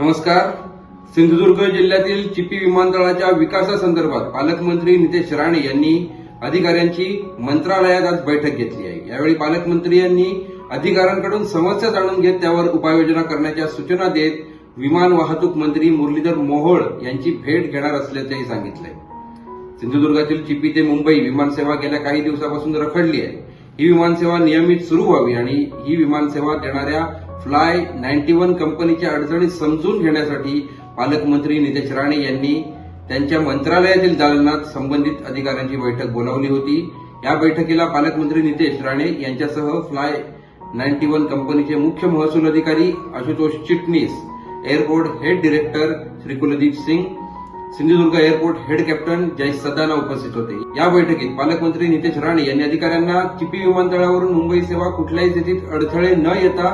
नमस्कार. सिंधुदुर्ग जिल्ह्यातील चिपी विमानतळाच्या विकासासंदर्भात पालकमंत्री नितेश राणे यांनी अधिकाऱ्यांची मंत्रालयात आज बैठक घेतली आहे. यावेळी पालकमंत्री यांनी अधिकाऱ्यांकडून समस्या जाणून घेत त्यावर उपाययोजना करण्याच्या सूचना देत विमान वाहतूक मंत्री मुरलीधर मोहोळ यांची भेट घेणार असल्याचंही सांगितलंय. सिंधुदुर्गातील चिपी ते मुंबई विमानसेवा गेल्या काही दिवसापासून रखडली आहे. ही विमानसेवा नियमित सुरू व्हावी आणि ही विमानसेवा देणाऱ्या फ्लाय नाईन्टी वन कंपनीच्या अडचणी समजून घेण्यासाठी पालकमंत्री नितेश राणे यांनी त्यांच्या मंत्रालयातील दालनात संबंधित अधिकाऱ्यांची बैठक बोलावली होती. या बैठकीला पालकमंत्री नितेश राणे यांच्यासह फ्लाय नाईन्टी वन कंपनीचे मुख्य महसूल अधिकारी Ashutosh Chitnis airport head director Shri Kuldeep Singh Sindhudurg airport head captain Jay Sadana उपस्थित होते. या बैठकीत पालकमंत्री नितेश राणे यांनी अधिकाऱ्यांना चिपी विमानतळावरून मुंबई सेवा कुठल्याही स्थितीत अडथळे न येता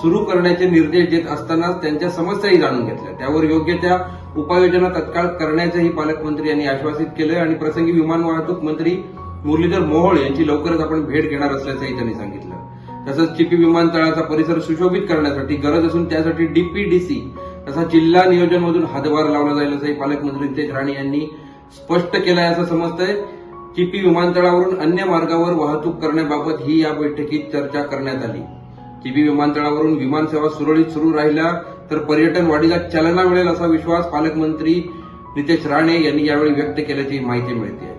सुरू करण्याचे निर्देश देत असतानाच त्यांच्या समस्याही जाणून घेतल्या. त्यावर योग्य त्या उपाययोजना तत्काळ करण्याचंही पालकमंत्री यांनी आश्वासित केलं आणि प्रसंगी विमान वाहतूक मंत्री मुरलीधर मोहोळ यांची लवकरच आपण भेट घेणार असल्याचंही त्यांनी सांगितलं. तसंच चिपी विमानतळाचा परिसर सुशोभित करण्यासाठी गरज असून त्यासाठी डीपीडीसी तसा जिल्हा नियोजन मधून हातभार लावला जाईल असंही पालकमंत्री नितेश राणे यांनी स्पष्ट केलं आहे असं समजतंय. चिपी विमानतळावरून अन्य मार्गावर वाहतूक करण्याबाबत ही या बैठकीत चर्चा करण्यात आली. चिपी विमानतळावरून विमानसेवा सुरळीत सुरू राहिल्या तर पर्यटन वाढीला चालना मिळेल असा विश्वास पालकमंत्री नितेश राणे यांनी यावेळी व्यक्त केल्याची माहिती मिळते.